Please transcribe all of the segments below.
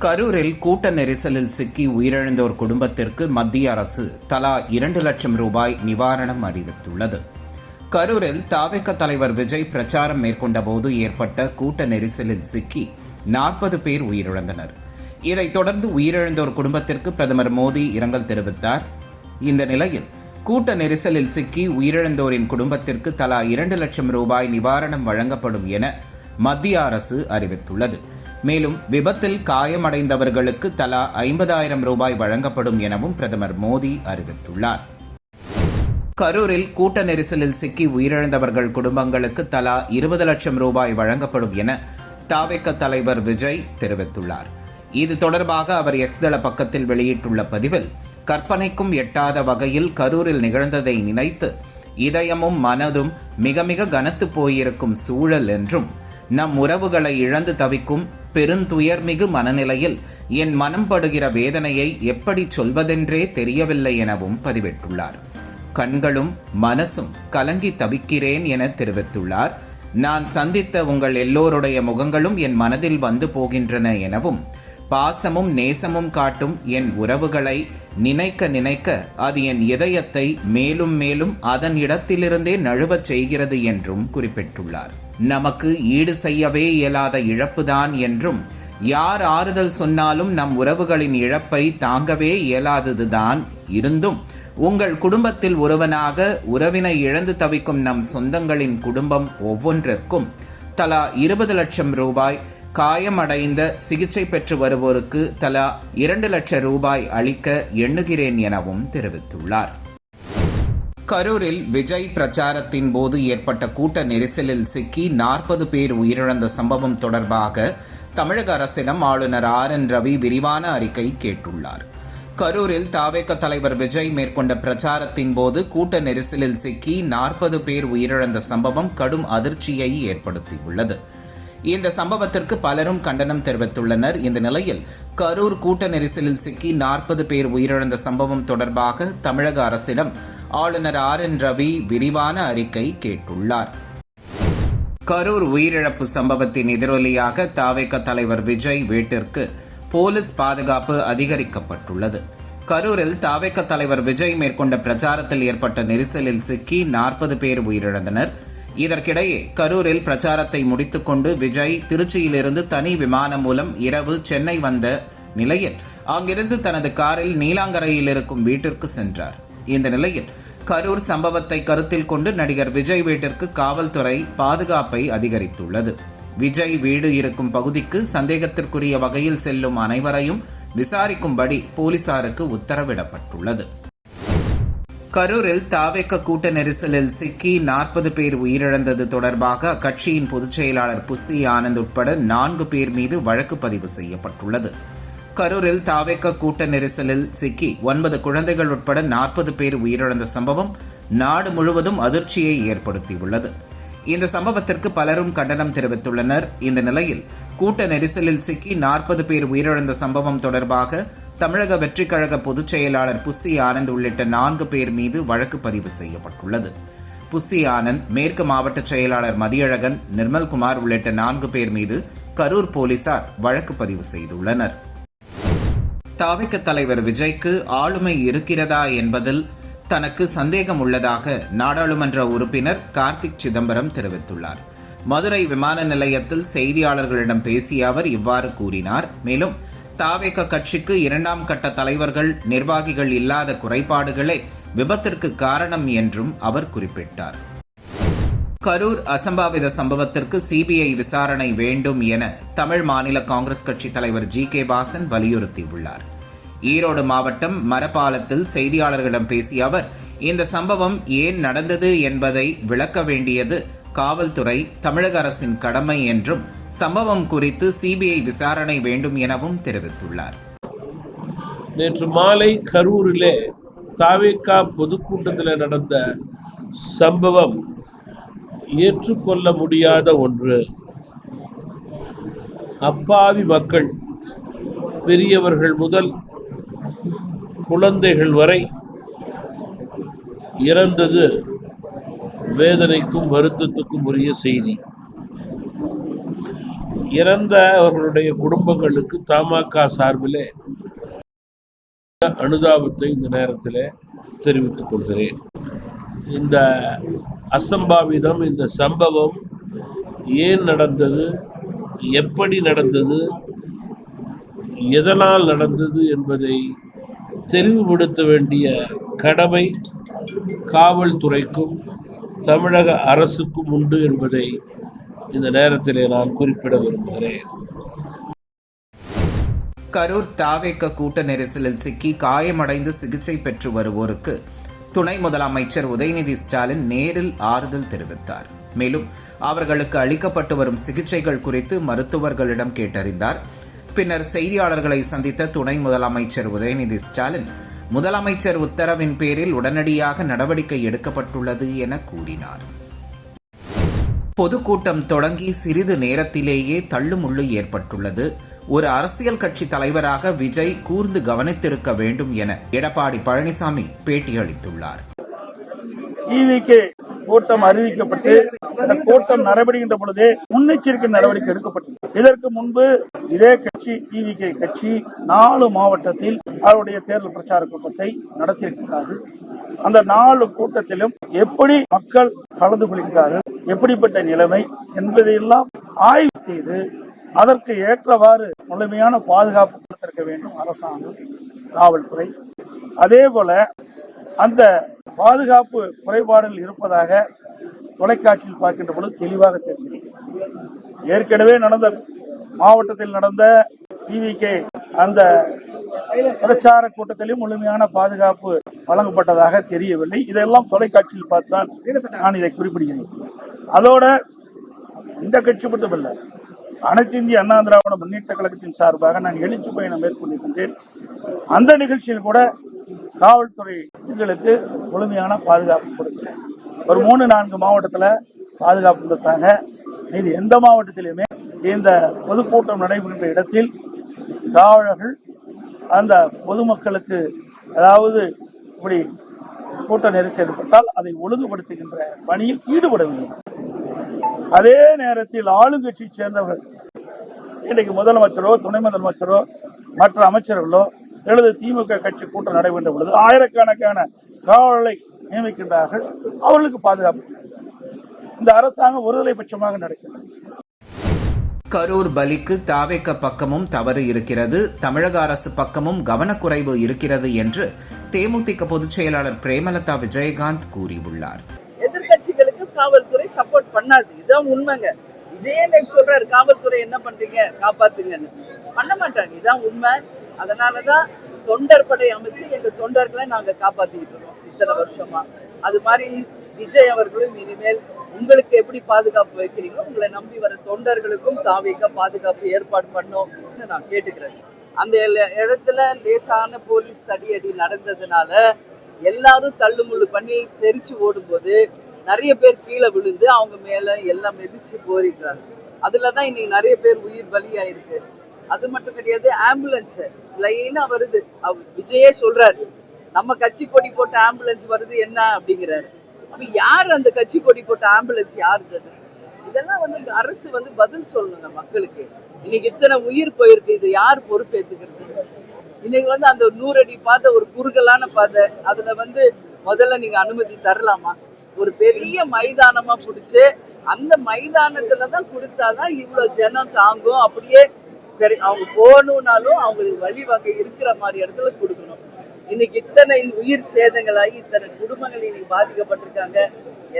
கரூரில் கூட்ட நெரிசலில் சிக்கி உயிரிழந்தோர் குடும்பத்திற்கு மத்திய அரசு தலா இரண்டு லட்சம் ரூபாய் நிவாரணம் அறிவித்துள்ளது. கரூரில் தாவேக தலைவர் விஜய் பிரச்சாரம் மேற்கொண்டபோது ஏற்பட்ட கூட்ட நெரிசலில் சிக்கி நாற்பது பேர் உயிரிழந்தனர். இதைத் தொடர்ந்து உயிரிழந்தோர் குடும்பத்திற்கு பிரதமர் மோடி இரங்கல் தெரிவித்தார். இந்த நிலையில் கூட்ட நெரிசலில் சிக்கி உயிரிழந்தோரின் குடும்பத்திற்கு தலா இரண்டு லட்சம் ரூபாய் நிவாரணம் வழங்கப்படும் என மத்திய அரசு அறிவித்துள்ளது. மேலும் விபத்தில் காயமடைந்தவர்களுக்கு தலா ஐம்பதாயிரம் ரூபாய் வழங்கப்படும் எனவும் பிரதமர் மோடி அறிவித்துள்ளார். கரூரில் கூட்ட நெரிசலில் சிக்கி உயிரிழந்தவர்கள் குடும்பங்களுக்கு தலா இருபது லட்சம் ரூபாய் வழங்கப்படும் என தாவேக்க தலைவர் விஜய் தெரிவித்துள்ளார். இது தொடர்பாக அவர் எக்ஸ் தள பக்கத்தில் வெளியிட்டுள்ள பதிவில் கற்பனைக்கும் எட்டாத வகையில் கரூரில் நிகழ்ந்ததை நினைத்து இதயமும் மனதும் மிக மிக கனத்து போயிருக்கும் சூழல் என்றும் நம் உறவுகளை இழந்து தவிக்கும் பெருந்துயர்மிகு மனநிலையில் என் மனம் படுகிற வேதனையை எப்படி சொல்வதென்றே தெரியவில்லை எனவும் பதிவிட்டுள்ளார். கண்களும் மனசும் கலங்கி தவிக்கிறேன் என தெரிவித்துள்ளார். நான் சந்தித்த உங்கள் எல்லோருடைய முகங்களும் என் மனதில் வந்து போகின்றன எனவும் பாசமும் நேசமும் காட்டும் என் உறவுகளை நினைக்க நினைக்க அது என் இதயத்தை மேலும் மேலும் அதன் இடத்திலிருந்தே நழுவச் செய்கிறது என்றும் குறிப்பிட்டுள்ளார். நமக்கு ஈடு செய்யவே இயலாத இழப்புதான் என்றும் யார் ஆறுதல் சொன்னாலும் நம் உறவுகளின் இழப்பை தாங்கவே இயலாததுதான் இருந்தும் உங்கள் குடும்பத்தில் ஒருவனாக உறவினை இழந்து தவிக்கும் நம் சொந்தங்களின் குடும்பம் ஒவ்வொன்றிற்கும் தலா இருபது லட்சம் ரூபாய் காயமடைந்த சிகிச்சை பெற்று வருவோருக்கு தலா இரண்டு லட்சம் ரூபாய் அளிக்க எண்ணுகிறேன் எனவும் தெரிவித்துள்ளார். கரூரில் விஜய் பிரச்சாரத்தின் போது ஏற்பட்ட கூட்ட நெரிசலில் சிக்கி நாற்பது பேர் உயிரிழந்த சம்பவம் தொடர்பாக தமிழக அரசிடம் ஆளுநர் ஆர் என் ரவி விரிவான அறிக்கை கேட்டுள்ளார். கரூரில் தாவேக தலைவர் விஜய் மேற்கொண்ட பிரச்சாரத்தின் போது கூட்ட நெரிசலில் சிக்கி நாற்பது பேர் உயிரிழந்த சம்பவம் கடும் அதிர்ச்சியை ஏற்படுத்தியுள்ளது. இந்த சம்பவத்திற்கு பலரும் கண்டனம் தெரிவித்துள்ளனர். இந்த நிலையில் கரூர் கூட்ட நெரிசலில் சிக்கி நாற்பது பேர் உயிரிழந்த சம்பவம் தொடர்பாக தமிழக அரசிடம் ஆளுநர் ஆர். என். ரவி விரிவான அறிக்கை கேட்டுள்ளார். கரூர் உயிரிழப்பு சம்பவத்தின் எதிரொலியாக தாவேக தலைவர் விஜய் வீட்டிற்கு போலீஸ் பாதுகாப்பு அதிகரிக்கப்பட்டுள்ளது. கரூரில் தாவேக்க தலைவர் விஜய் மேற்கொண்ட பிரச்சாரத்தில் ஏற்பட்ட நெரிசலில் சிக்கி நாற்பது பேர் உயிரிழந்தனர். இதற்கிடையே கரூரில் பிரச்சாரத்தை முடித்துக்கொண்டு விஜய் திருச்சியிலிருந்து தனி விமானம் மூலம் இரவு சென்னை வந்த நிலையில் அங்கிருந்து தனது காரில் நீலாங்கரையில் இருக்கும் வீட்டிற்கு சென்றார். இந்த நிலையில் கரூர் சம்பவத்தை கருத்தில் கொண்டு நடிகர் விஜய் வீட்டிற்கு காவல்துறை பாதுகாப்பை அதிகரித்துள்ளது. விஜய் வீடு இருக்கும் பகுதிக்கு சந்தேகத்திற்குரிய வகையில் செல்லும் அனைவரையும் விசாரிக்கும்படி போலீசாருக்கு உத்தரவிடப்பட்டுள்ளது. கரூரில் தாவேக்க கூட்ட நெரிசலில் சிக்கி நாற்பது பேர் உயிரிழந்தது தொடர்பாக அக்கட்சியின் பொதுச் செயலாளர் புசி ஆனந்த் உட்பட நான்கு பேர் மீது வழக்கு பதிவு செய்யப்பட்டுள்ளது. கரூரில் தாவேக்க கூட்ட நெரிசலில் சிக்கி ஒன்பது குழந்தைகள் உட்பட நாற்பது பேர் உயிரிழந்த சம்பவம் நாடு முழுவதும் அதிர்ச்சியை ஏற்படுத்தியுள்ளது. இந்த சம்பவத்திற்கு பலரும் கண்டனம் தெரிவித்துள்ளனர். இந்த நிலையில் கூட்ட நெரிசலில் சிக்கி நாற்பது பேர் உயிரிழந்த சம்பவம் தொடர்பாக தமிழக வெற்றிக் கழக பொதுச் செயலாளர் புஸ்ஸி ஆனந்த் உள்ளிட்ட நான்கு பேர் மீது வழக்கு பதிவு செய்யப்பட்டுள்ளது. புஸ்ஸி ஆனந்த் மேற்கு மாவட்ட செயலாளர் மதியழகன் நிர்மல்குமார் உள்ளிட்ட நான்கு பேர் மீது கரூர் போலீசார் வழக்கு பதிவு செய்துள்ளனர். தாவிக்க தலைவர் விஜய்க்கு ஆளுமை இருக்கிறதா என்பதில் தனக்கு சந்தேகம் உள்ளதாக நாடாளுமன்ற உறுப்பினர் கார்த்திக் சிதம்பரம் தெரிவித்துள்ளார். மதுரை விமான நிலையத்தில் செய்தியாளர்களிடம் பேசிய அவர் இவ்வாறு கூறினார். மேலும் தாவேக கட்சிக்கு இரண்டாம் கட்ட தலைவர்கள் நிர்வாகிகள் இல்லாத குறைபாடுகளே விபத்திற்கு காரணம் என்றும் அவர் குறிப்பிட்டார். கரூர் அசம்பாவித சம்பவத்திற்கு சிபிஐ விசாரணை வேண்டும் என தமிழ் மாநில காங்கிரஸ் கட்சி தலைவர் ஜி கே வாசன் வலியுறுத்தியுள்ளார். ஈரோடு மாவட்டம் மரப்பாலத்தில் செய்தியாளர்களிடம் பேசிய அவர் இந்த சம்பவம் ஏன் நடந்தது என்பதை விளக்க வேண்டியது காவல்துறை தமிழக அரசின் கடமை என்றும் சம்பவம் குறித்து சிபிஐ விசாரணை வேண்டும் எனவும் தெரிவித்துள்ளார். நேற்று மாலை கரூரிலே தாவேக்கா பொதுக்கூட்டத்தில் நடந்த சம்பவம் ஏற்றுக்கொள்ள முடியாத ஒன்று. அப்பாவி மக்கள் பெரியவர்கள் முதல் குழந்தைகள் வரை இறந்தது வேதனைக்கும் வருத்தத்துக்கும் உரிய செய்தி. இறந்தவர்களுடைய குடும்பங்களுக்கு தமாக சார்பிலே அனுதாபத்தை இந்த நேரத்தில் தெரிவித்துக் கொள்கிறேன். இந்த அசம்பாவிதம் இந்த சம்பவம் ஏன் நடந்தது எப்படி நடந்தது எதனால் நடந்தது என்பதை தெளிவுபடுத்த வேண்டிய கடமை காவல்துறைக்கும் தமிழக அரசுக்கும் உண்டு என்பதை இந்த நேரத்திலே நான் குறிப்பிட விரும்புகிறேன். கரூர் தாவேக்க கூட்ட நெரிசலில் சிக்கி காயமடைந்து சிகிச்சை பெற்று வருவோருக்கு துணை முதலமைச்சர் உதயநிதி ஸ்டாலின் நேரில் ஆறுதல் தெரிவித்தார். மேலும் அவர்களுக்கு அளிக்கப்பட்டு வரும் சிகிச்சைகள் குறித்து மருத்துவர்களிடம் கேட்டறிந்தார். பின்னர் செய்தியாளர்களை சந்தித்த துணை முதலமைச்சர் உதயநிதி ஸ்டாலின் முதலமைச்சர் உத்தரவின் பேரில் உடனடியாக நடவடிக்கை எடுக்கப்பட்டுள்ளது என கூறினார். பொதுக்கூட்டம் தொடங்கி சிறிது நேரத்திலேயே தள்ளுமுள்ளு ஏற்பட்டுள்ளது. ஒரு அரசியல் கட்சி தலைவராக விஜய் கூர்ந்து கவனித்திருக்க வேண்டும் என எடப்பாடி பழனிசாமி பேட்டியளித்துள்ளார். கூட்டம் அறிவிக்கப்பட்டு அந்த கூட்டம் நடைபெறுகின்ற பொழுதே முன்னெச்சரிக்கை நடவடிக்கை எடுக்கப்பட்டது. இதற்கு முன்பு இதே கட்சி டிவிகே கட்சி நாலு மாவட்டத்தில் அவருடைய தேர்தல் பிரச்சார கூட்டத்தை நடத்தியிருக்கிறார்கள். அந்த நாலு கூட்டத்திலும் எப்படி மக்கள் கலந்து கொள்கிறார்கள் எப்படிப்பட்ட நிலைமை என்பதையெல்லாம் ஆய்வு செய்து அதற்கு ஏற்றவாறு முழுமையான பாதுகாப்பு கொடுத்திருக்க வேண்டும் அரசாங்கம் காவல்துறை. அதே போல அந்த பாதுகாப்பு குறைபாடுகள் இருப்பதாக தொலைக்காட்சியில் பார்க்கின்ற பொழுது தெளிவாக தெரிகிறது. ஏற்கனவே நடந்த மாவட்டத்தில் நடந்த டிவிகே அந்த பிரச்சார கூட்டத்திலும் முழுமையான பாதுகாப்பு வழங்கப்பட்டதாக தெரியவில்லை. இதெல்லாம் தொலைக்காட்சியில் பார்த்தான் நான் இதை குறிப்பிடுகிறேன். அதோட இந்த கட்சி மட்டுமல்ல அனைத்து இந்திய அண்ணா திராவிட முன்னேற்ற கழகத்தின் சார்பாக நான் எழுச்சி பயணம் மேற்கொண்டிருக்கின்றேன். அந்த நிகழ்ச்சியில் கூட காவல்துறை எங்களுக்கு முழுமையான பாதுகாப்பு கொடுக்கிறேன். ஒரு மூணு நான்கு மாவட்டத்தில் பாதுகாப்பு கொடுத்தாங்க. இது எந்த மாவட்டத்திலுமே இந்த பொதுக்கூட்டம் நடைபெறுகின்ற இடத்தில் காவலர்கள் அந்த பொதுமக்களுக்கு அதாவது இப்படி கூட்ட நெரிசல் ஏற்பட்டால் அதை ஒழுங்குபடுத்துகின்ற பணியில் ஈடுபடவில்லை. அதே நேரத்தில் ஆளுங்கட்சியை சேர்ந்தவர்கள் இன்றைக்கு முதலமைச்சரோ துணை முதலமைச்சரோ மற்ற அமைச்சர்களோ அல்லது திமுக கட்சி கூட்டம் நடைபெற்ற பொழுது ஆயிரக்கணக்கான காவலரை நியமிக்கின்றார்கள். அவர்களுக்கு பாதுகாப்பு. இந்த அரசாங்கம் ஒருதலை பட்சமாக நடக்கிறது. கரூர் பலிக்கு தாவேக்க பக்கமும் தவறு இருக்கிறது. தமிழக அரசு பக்கமும் கவனக்குறைவு இருக்கிறது என்று தேமுதிக பொதுச் செயலாளர் பிரேமலதா விஜயகாந்த் கூறியுள்ளார். காவல்துறை சப்போர்ட் பண்ணாது. இதுதான் உண்மைங்க. விஜயன் சொல்றாரு காவல்துறை என்ன பண்றீங்க? காப்பாத்துங்கன்னு. பண்ண மாட்டாங்க. இதான் உண்மை. அதனாலதான் தொண்டர் படை அமைச்சு எங்க தொண்டர்களை நாங்க காப்பாத்திக்கிட்டு இருக்கோம் இத்தனை வருஷமா. அது மாதிரி விஜய் அவர்களும் இனிமேல் உங்களுக்கு எப்படி பாதுகாப்பு வைக்கிறீங்களோ உங்களை நம்பி வர தொண்டர்களுக்கும் தாவிக்க பாதுகாப்பு ஏற்பாடு பண்ணோம்னு நான் கேட்டுக்கிறேன். அந்த இடத்துல லேசான போலீஸ் தடியடி நடந்ததுனால எல்லாரும் தள்ளுமுள்ளு பண்ணி தெரிச்சு ஓடும்போது நிறைய பேர் கீழே விழுந்து அவங்க மேல எல்லாம் மிதிச்சு போரிடுறாங்க. அதுல தான் இன்னைக்கு நிறைய பேர் உயிர் பலியாயிருக்கு. அது மட்டும் கிடையாது ஆம்புலன்ஸ் லைனா வருது. விஜயே சொல்றாரு நம்ம கட்சி கொடி போட்ட ஆம்புலன்ஸ் வருது என்ன அப்படிங்கிறாரு. அப்ப யார் அந்த கட்சி கொடி போட்ட ஆம்புலன்ஸ் யாருது அது? இதெல்லாம் வந்து அரசு வந்து பதில் சொல்லணுங்க மக்களுக்கு. இன்னைக்கு இத்தனை உயிர் போயிருக்கு இது யார் பொறுப்பேத்துக்கிறது? இன்னைக்கு வந்து அந்த நூறு அடி பாதை ஒரு குறுகலான பாதை அதுல வந்து முதல்ல நீங்க அனுமதி தரலாமா? ஒரு பெரிய மைதானமா பிடிச்சு அந்த மைதானத்துல தான் கொடுத்தாதான் இவ்வளவு ஜனம் தாங்கும். அப்படியே அவங்க போகணும்னாலும் அவங்களுக்கு வழிவகை இருக்கிற மாதிரி இடத்துல கொடுக்கணும். இன்னைக்கு இத்தனை உயிர் சேதங்களாகி இத்தனை குடும்பங்கள் இன்னைக்கு பாதிக்கப்பட்டிருக்காங்க.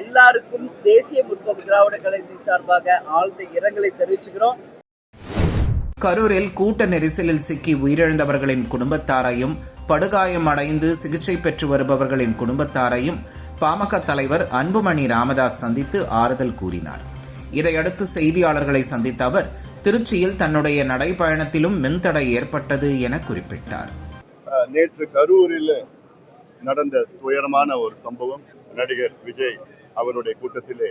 எல்லாருக்கும் தேசிய முற்போக்கு திராவிட கழகத்தின் சார்பாக ஆழ்ந்த இரங்கலை தெரிவிச்சுக்கிறோம். கரூரில் கூட்ட நெரிசலில் சிக்கி உயிரிழந்தவர்களின் குடும்பத்தாரையும் படுகாயம் அடைந்து சிகிச்சை பெற்று வருபவர்களின் குடும்பத்தாரையும் பாமக தலைவர் அன்புமணி ராமதாஸ் சந்தித்து ஆறுதல் கூறினார். இதையடுத்து செய்தியாளர்களை சந்தித்த அவர் திருச்சியில் தன்னுடைய நடைபயணத்திலும் மின்தடை ஏற்பட்டது என குறிப்பிட்டார். நேற்று கரூரில் நடந்த துயரமான ஒரு சம்பவம். நடிகர் விஜய் அவருடைய கூட்டத்திலே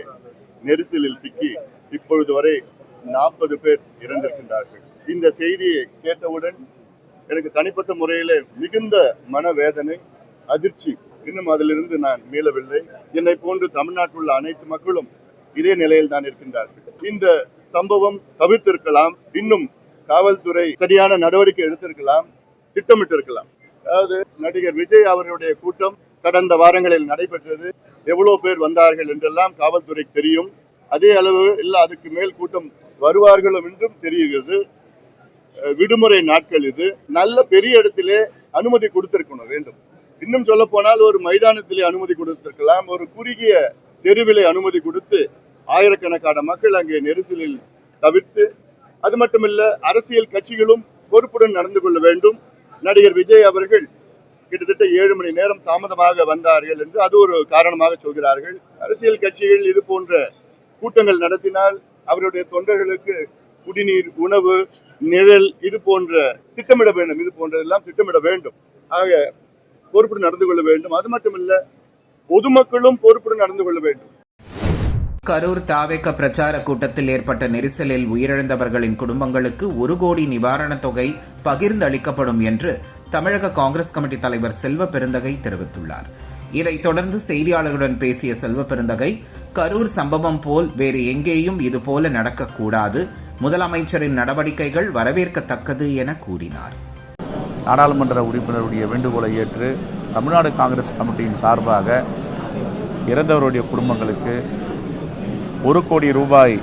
நெரிசலில் சிக்கி இப்பொழுது வரை நாற்பது பேர் இறந்திருக்கின்றார்கள். இந்த செய்தியை கேட்டவுடன் எனக்கு தனிப்பட்ட முறையில் மிகுந்த மனவேதனை அதிர்ச்சி இன்னும் அதிலிருந்து நான் மீளவில்லை. என்னை போன்று தமிழ்நாட்டில் உள்ள அனைத்து மக்களும் இதே நிலையில் தான் இருக்கின்றார்கள் இந்த சம்பவம் தவிர்த்திருக்கலாம். இன்னும் காவல்துறை சரியான நடவடிக்கை எடுத்திருக்கலாம். திட்டமிட்டிருக்கலாம். அதாவது நடிகர் விஜய் அவர்களுடைய கூட்டம் கடந்த வாரங்களில் நடைபெற்றது. எவ்வளவு பேர் வந்தார்கள் என்றெல்லாம் காவல்துறைக்கு தெரியும். அதே அளவு இல்ல அதுக்கு மேல் கூட்டம் வருவார்களும் என்றும் தெரிகிறது. அஹ் விடுமுறை நாட்கள் இது. நல்ல பெரிய இடத்திலே அனுமதி கொடுத்திருக்கணும் வேண்டும். இன்னும் சொல்ல போனால் ஒரு மைதானத்திலே அனுமதி கொடுத்திருக்கலாம். ஒரு குறுகிய தெருவிலே அனுமதி கொடுத்து ஆயிரக்கணக்கான மக்கள் அங்கே நெரிசலில் தவிர்த்து அது மட்டுமல்ல அரசியல் கட்சிகளும் பொறுப்புடன் நடந்து கொள்ள வேண்டும். நடிகர் விஜய் அவர்கள் கிட்டத்தட்ட ஏழு மணி நேரம் தாமதமாக வந்தார்கள் என்று அது ஒரு காரணமாக சொல்கிறார்கள். அரசியல் கட்சிகள் இது போன்ற கூட்டங்கள் நடத்தினால் அவருடைய தொண்டர்களுக்கு குடிநீர் உணவு நிழல் இது போன்ற திட்டமிட வேண்டும். இது போன்றதெல்லாம் திட்டமிட வேண்டும். ஆக பொறுப்புடன் நடந்து கொள்ள வேண்டும். அது மட்டுமல்ல பொதுமக்களும் பொறுப்புடன் நடந்து கொள்ள வேண்டும். கரூர் தாவேக்க பிரச்சார கூட்டத்தில் ஏற்பட்ட நெரிசலில் உயிரிழந்தவர்களின் குடும்பங்களுக்கு ஒரு கோடி நிவாரணத் தொகை பகிர்ந்து அளிக்கப்படும் என்று தமிழக காங்கிரஸ் கமிட்டி தலைவர் செல்வ பெருந்தகை தெரிவித்துள்ளார். இதைத் தொடர்ந்து செய்தியாளர்களுடன் பேசிய செல்வ பெருந்தகை கரூர் சம்பவம் போல் வேறு எங்கேயும் இதுபோல நடக்கக்கூடாது. முதலமைச்சரின் நடவடிக்கைகள் வரவேற்கத்தக்கது என கூறினார். நாடாளுமன்ற உறுப்பினருடைய வேண்டுகோளை ஏற்று தமிழ்நாடு காங்கிரஸ் கமிட்டியின் சார்பாக இறந்தவருடைய குடும்பங்களுக்கு ஒரு கோடி ரூபாய்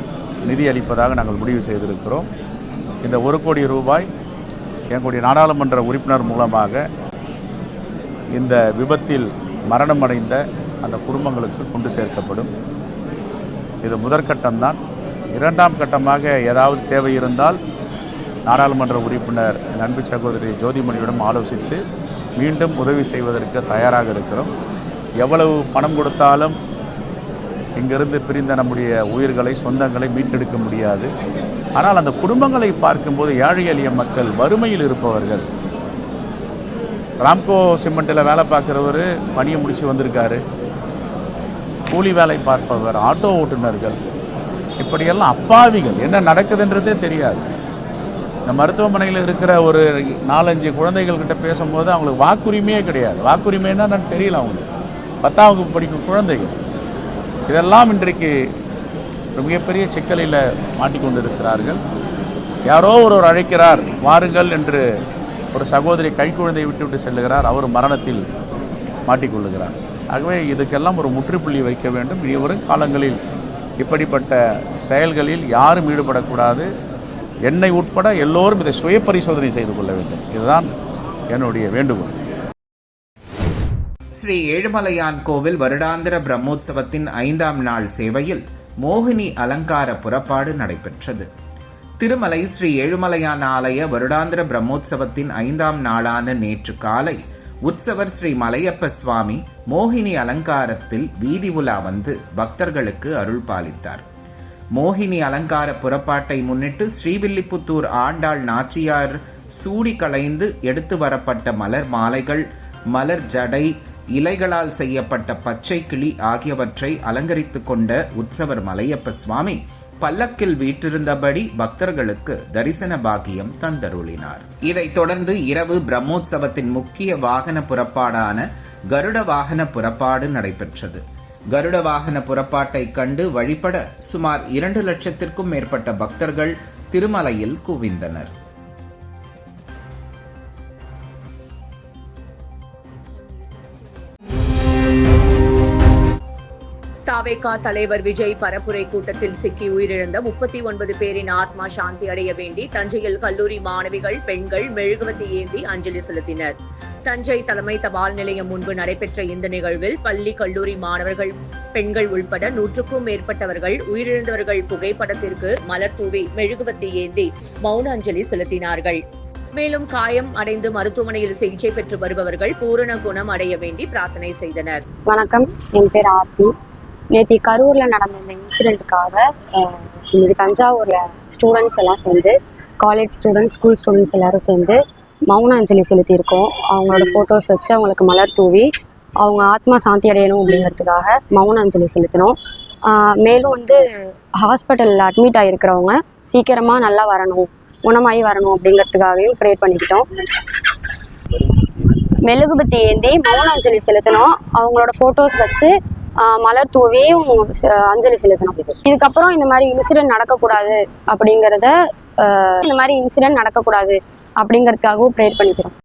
நிதி அளிப்பதாக நாங்கள் முடிவு செய்திருக்கிறோம். இந்த ஒரு கோடி ரூபாய் எங்களுடைய நாடாளுமன்ற உறுப்பினர் மூலமாக இந்த விபத்தில் மரணமடைந்த அந்த குடும்பங்களுக்கு கொண்டு சேர்க்கப்படும். இது முதற்கட்டம்தான். இரண்டாம் கட்டமாக ஏதாவது தேவை இருந்தால் நாடாளுமன்ற உறுப்பினர் நண்பு சகோதரி ஜோதிமணியிடம் ஆலோசித்து மீண்டும் உதவி செய்வதற்கு தயாராக இருக்கிறோம். எவ்வளவு பணம் கொடுத்தாலும் இங்கிருந்து பிரிந்த நம்முடைய உயிர்களை சொந்தங்களை மீட்டெடுக்க முடியாது. ஆனால் அந்த குடும்பங்களை பார்க்கும்போது ஏழை எளிய மக்கள் வறுமையில் இருப்பவர்கள். ராம்கோ சிமெண்ட்டில் வேலை பார்க்குறவர் பணியை முடித்து வந்திருக்காரு. கூலி வேலை பார்ப்பவர் ஆட்டோ ஓட்டுநர்கள். இப்படியெல்லாம் அப்பாவிகள். என்ன நடக்குதுன்றதே தெரியாது. இந்த மருத்துவமனையில் இருக்கிற ஒரு நாலஞ்சு குழந்தைகள் கிட்ட பேசும்போது அவங்களுக்கு வாக்குரிமையே கிடையாது. வாக்குரிமைன்னா நான் தெரியல அவங்களுக்கு. பத்தாம் வகுப்பு படிக்கும் குழந்தைகள். இதெல்லாம் இன்றைக்கு ஒரு மிகப்பெரிய சிக்கலில் மாட்டிக்கொண்டிருக்கிறார்கள். யாரோ ஒருவர் அழைக்கிறார் வாருங்கள் என்று ஒரு சகோதரி கைக்குழந்தையை விட்டுவிட்டு செல்லுகிறார். அவர் மரணத்தில் மாட்டிக்கொள்ளுகிறார். ஆகவே இதுக்கெல்லாம் ஒரு முற்றுப்புள்ளி வைக்க வேண்டும். இனி வரும் காலங்களில் இப்படிப்பட்ட செயல்களில் யாரும் ஈடுபடக்கூடாது. என்னை உட்பட எல்லோரும் இதை சுய பரிசோதனை செய்து கொள்ள வேண்டும். இதுதான் என்னுடைய வேண்டுகோள். ஸ்ரீ ஏழுமலையான் கோவில் வருடாந்திர பிரம்மோற்சவத்தின் ஐந்தாம் நாள் சேவையில் மோகினி அலங்கார புறப்பாடு நடைபெற்றது. திருமலை ஸ்ரீ ஏழுமலையான் ஆலய வருடாந்திர பிரம்மோற்சவத்தின் ஐந்தாம் நாளான நேற்று காலை உற்சவர் ஸ்ரீ மலையப்ப சுவாமி மோகினி அலங்காரத்தில் வீதி உலா வந்து பக்தர்களுக்கு அருள் பாலித்தார். மோகினி அலங்கார புறப்பாட்டை முன்னிட்டு ஸ்ரீவில்லிபுத்தூர் ஆண்டாள் நாச்சியார் சூடி களைந்து எடுத்து வரப்பட்ட மலர் மாலைகள் மலர் ஜடை இலைகளால் செய்யப்பட்ட பச்சை கிளி ஆகியவற்றை அலங்கரித்து கொண்ட உற்சவர் மலையப்ப சுவாமி பல்லக்கில் வீற்றிருந்தபடி பக்தர்களுக்கு தரிசன பாக்கியம் தந்தருளினார். இதைத் தொடர்ந்து இரவு பிரம்மோற்சவத்தின் முக்கிய வாகன புறப்பாடான கருட வாகன புறப்பாடு நடைபெற்றது. கருட வாகன புறப்பாட்டை கண்டு வழிபட சுமார் இரண்டு லட்சத்திற்கும் மேற்பட்ட பக்தர்கள் திருமலையில் குவிந்தனர். தாவேகா தலைவர் விஜய் பரப்புரை கூட்டத்தில் சிக்கி உயிரிழந்த முப்பத்தி ஒன்பது பேரின் ஆத்மா சாந்தி அடைய வேண்டி தஞ்சையில் கல்லூரி மாணவிகள் பெண்கள் மெழுகுவத்தி ஏந்தி அஞ்சலி செலுத்தினர். தஞ்சை தலைமை தபால் நிலையம் முன்பு நடைபெற்ற இந்த நிகழ்வில் பள்ளி கல்லூரி மாணவர்கள் பெண்கள் உள்பட நூற்றுக்கும் மேற்பட்டவர்கள் உயிரிழந்தவர்கள் புகைப்படத்திற்கு மலர் தூவி மெழுகுவத்தி ஏந்தி மௌன அஞ்சலி செலுத்தினார்கள். மேலும் காயம் அடைந்து மருத்துவமனையில் சிகிச்சை பெற்று வருபவர்கள் பூரண குணம் அடைய வேண்டி பிரார்த்தனை செய்தனர். வணக்கம். என் பேர் ஆர்த்தி. நேற்று கரூரில் நடந்த இந்த இன்சிடெண்ட்டுக்காக இன்னைக்கு தஞ்சாவூரில் ஸ்டூடெண்ட்ஸ் எல்லாம் சேர்ந்து காலேஜ் ஸ்டூடெண்ட்ஸ் ஸ்கூல் ஸ்டூடெண்ட்ஸ் எல்லாரும் சேர்ந்து மௌன அஞ்சலி செலுத்தியிருக்கோம். அவங்களோட ஃபோட்டோஸ் வச்சு அவங்களுக்கு மலர் தூவி அவங்க ஆத்மா சாந்தி அடையணும் அப்படிங்கிறதுக்காக மௌன அஞ்சலி செலுத்தினோம். மேலும் வந்து ஹாஸ்பிட்டலில் அட்மிட் ஆகிருக்கிறவங்க சீக்கிரமாக நல்லா வரணும் குணமாகி வரணும் அப்படிங்கிறதுக்காகவும் ப்ரேயர் பண்ணிக்கிட்டோம். மெழுகுபத்தி ஏந்தி மௌன அஞ்சலி செலுத்தினோம். அவங்களோட ஃபோட்டோஸ் வச்சு மலர் தூவியும் அஞ்சலி செலுத்தணும். இதுக்கப்புறம் இந்த மாதிரி இன்சிடென்ட் நடக்கக்கூடாது அப்படிங்கிறத இந்த மாதிரி இன்சிடென்ட் நடக்கக்கூடாது அப்படிங்கிறதுக்காகவும் ப்ரேயர் பண்ணிக்கிறோம்.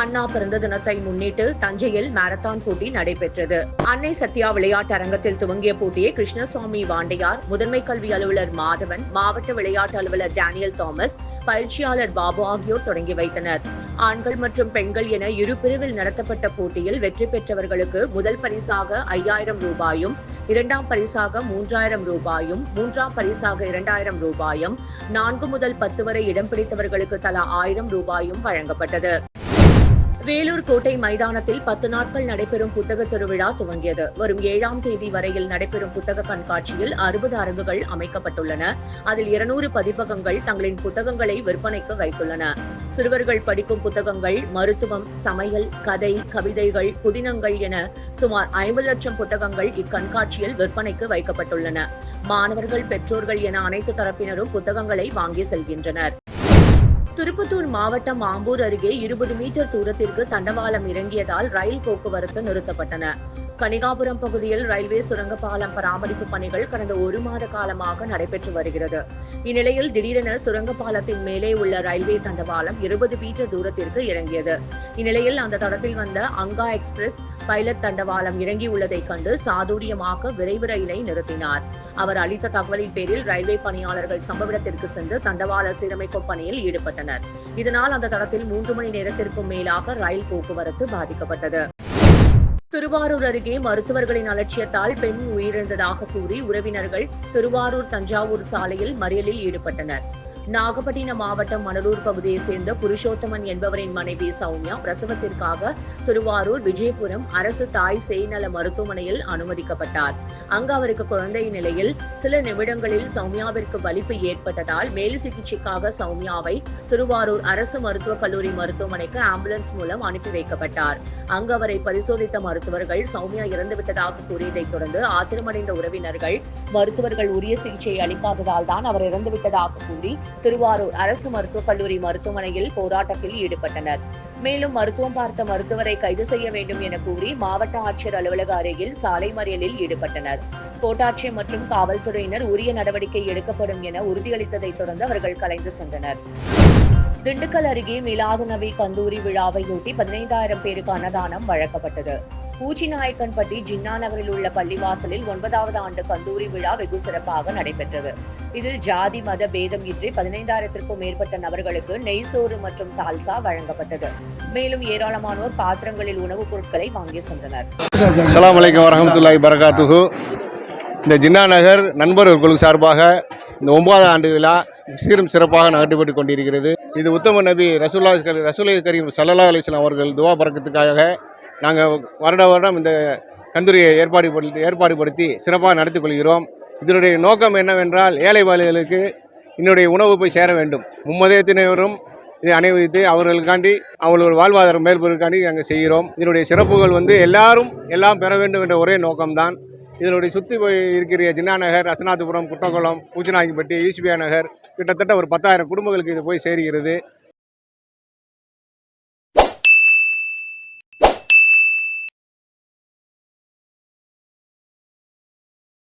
அண்ணா பிறந்த தினத்தை முன்னிட்டு தஞ்சையில் மாரத்தான் போட்டி நடைபெற்றது. அன்னை சத்யா விளையாட்டு அரங்கத்தில் துவங்கிய போட்டியை கிருஷ்ணசுவாமி வாண்டையார் முதன்மை கல்வி அலுவலர் மாதவன் மாவட்ட விளையாட்டு அலுவலர் டேனியல் தாமஸ் பயிற்சியாளர் பாபு ஆகியோர் தொடங்கி வைத்தனர். ஆண்கள் மற்றும் பெண்கள் என இரு பிரிவில் நடத்தப்பட்ட போட்டியில் வெற்றி பெற்றவர்களுக்கு முதல் பரிசாக ஐயாயிரம் ரூபாயும் இரண்டாம் பரிசாக மூன்றாயிரம் ரூபாயும் மூன்றாம் பரிசாக இரண்டாயிரம் ரூபாயும் நான்கு முதல் பத்து வரை இடம் பிடித்தவர்களுக்கு தலா ஆயிரம் ரூபாயும் வழங்கப்பட்டது. வேலூர் கோட்டை மைதானத்தில் பத்து நாட்கள் நடைபெறும் புத்தக திருவிழா துவங்கியது. வரும் ஏழாம் தேதி வரையில் நடைபெறும் புத்தக கண்காட்சியில் அறுபது அரங்குகள் அமைக்கப்பட்டுள்ளன. அதில் இருநூறு பதிப்பகங்கள் தங்களின் புத்தகங்களை விற்பனைக்கு வைத்துள்ளன. சிறுவர்கள் படிக்கும் புத்தகங்கள் மருத்துவம் சமையல் கதை கவிதைகள் புதினங்கள் என சுமார் ஐம்பது லட்சம் புத்தகங்கள் இக்கண்காட்சியில் விற்பனைக்கு வைக்கப்பட்டுள்ளன. மாணவர்கள் பெற்றோர்கள் என அனைத்து தரப்பினரும் புத்தகங்களை வாங்கி செல்கின்றனர். திருப்பத்தூர் மாவட்டம் ஆம்பூர் அருகே இருபது மீட்டர் தூரத்திற்கு தண்டவாளம் இறங்கியதால் ரயில் போக்குவரத்து நிறுத்தப்பட்டன. கனிகாபுரம் பகுதியில் ரயில்வே சுரங்கப்பாலம் பராமரிப்பு பணிகள் கடந்த ஒரு மாத காலமாக நடைபெற்று வருகிறது. இந்நிலையில் திடீரென சுரங்கப்பாலத்தின் மேலே உள்ள ரயில்வே தண்டவாளம் இருபது மீட்டர் தூரத்திற்கு இறங்கியது. இந்நிலையில் அந்த தடத்தில் வந்த அங்கா எக்ஸ்பிரஸ் பைலட் தண்டவாளம் இறங்கியுள்ளதைக் கண்டு சாதுரியமாக விரைவு ரயிலை நிறுத்தினார். அவர் அளித்த தகவலின் பேரில் ரயில்வே பணியாளர்கள் சம்பவ இடத்திற்கு சென்று தண்டவாள சீரமைக்கும் பணியில் ஈடுபட்டனர். இதனால் அந்த தடத்தில் மூன்று மணி நேரத்திற்கும் மேலாக ரயில் போக்குவரத்து பாதிக்கப்பட்டது. திருவாரூர் அருகே மருத்துவர்களின் அலட்சியத்தால் பெண் உயிரிழந்ததாக கூறி உறவினர்கள் திருவாரூர் தஞ்சாவூர் சாலையில் மறியலில் ஈடுபட்டனர். நாகப்பட்டினம் மாவட்டம் மணலூர் பகுதியைச் சேர்ந்த புருஷோத்தமன் என்பவரின் மனைவி சௌமியா பிரசவத்திற்காக திருவாரூர் விஜயபுரம் அரசு தாய் சேய்நல மருத்துவமனையில் அனுமதிக்கப்பட்டார். அங்கு அவருக்கு குழந்தை நிலையில் சில நிமிடங்களில் சௌமியாவிற்கு வலிப்பு ஏற்பட்டதால் மேல் சிகிச்சைக்காக சௌமியாவை திருவாரூர் அரசு மருத்துவக் கல்லூரி மருத்துவமனைக்கு ஆம்புலன்ஸ் மூலம் அனுப்பி வைக்கப்பட்டார். அங்கு அவரை பரிசோதித்த மருத்துவர்கள் சௌமியா இறந்துவிட்டதாக கூறியதைத் தொடர்ந்து ஆத்திரமடைந்த உறவினர்கள் மருத்துவர்கள் உரிய சிகிச்சை அளிக்காததால் தான் அவர் இறந்துவிட்டதாக கூறி திருவாரூர் அரசு மருத்துவக் கல்லூரி மருத்துவமனையில் போராட்டத்தில் ஈடுபட்டனர். மேலும் மருத்துவம் பார்த்த மருத்துவரை கைது செய்ய வேண்டும் என கூறி மாவட்ட ஆட்சியர் அலுவலக அருகில் சாலை மறியலில் ஈடுபட்டனர். கோட்டாட்சியர் மற்றும் காவல்துறையினர் உரிய நடவடிக்கை எடுக்கப்படும் என உறுதியளித்ததைத் தொடர்ந்து அவர்கள் கலைந்து சென்றனர். திண்டுக்கல் அருகே மிலாது நபி கந்தூரி விழாவையொட்டி பதினைந்தாயிரம் பேருக்கு அன்னதானம் வழங்கப்பட்டது. பூச்சிநாயக்கன்பட்டி ஜின்னா நகரில் உள்ள பள்ளிவாசலில் ஒன்பதாவது ஆண்டு கந்தூரி விழா வெகு சிறப்பாக நடைபெற்றது. இதில் ஜாதி மத பேதம் இன்றி பதினைந்தாயிரத்திற்கும் மேற்பட்ட நபர்களுக்கு நெய் சோறு மற்றும் தால்சா வழங்கப்பட்டது. மேலும் ஏராளமானோர் பாத்திரங்களில் உணவுப் பொருட்களை வாங்கி சென்றனர். அஸ்ஸலாமு அலைக்கும் வரஹமத்துல்லாஹி பரகாத்துஹு. இந்த ஜின்னா நகர் நண்பர்கள் குழு சார்பாக இந்த ஒன்பதாம் ஆண்டு விழா சீரும் சிறப்பாக நடத்தப்பட்டு கொண்டிருக்கிறது. இது உத்தம நபி ரசூல்லா கரி- ரசூலை கரீம் சல்லா அலிஸ்லாம் அவர்கள் துவா பறக்கத்துக்காக நாங்கள் வருட வருடம் இந்த கந்துரியை ஏற்பாடு படுத்தி சிறப்பாக நடத்தி கொள்கிறோம். இதனுடைய நோக்கம் என்னவென்றால் ஏழை வாலிகளுக்கு என்னுடைய உணவு போய் சேர வேண்டும். மும்மதயத்தினரும் இதை அணிவித்து அவர்களுக்காண்டி அவர்கள் வாழ்வாதாரம் மேற்படுவதற்காண்டி நாங்கள் செய்கிறோம். இதனுடைய சிறப்புகள் வந்து எல்லாரும் எல்லாம் பெற வேண்டும் என்ற ஒரே நோக்கம்தான். இதனுடைய சுற்றி போய் இருக்கிற ஜின்னா நகர் அசனாத்துபுரம் குட்டங்குளம் பூச்சநாயக்கம்பட்டி ஈஸ்பியா நகர் கிட்டத்தட்ட ஒரு பத்தாயிரம் குடும்பங்களுக்கு இது போய் சேர்கிறது.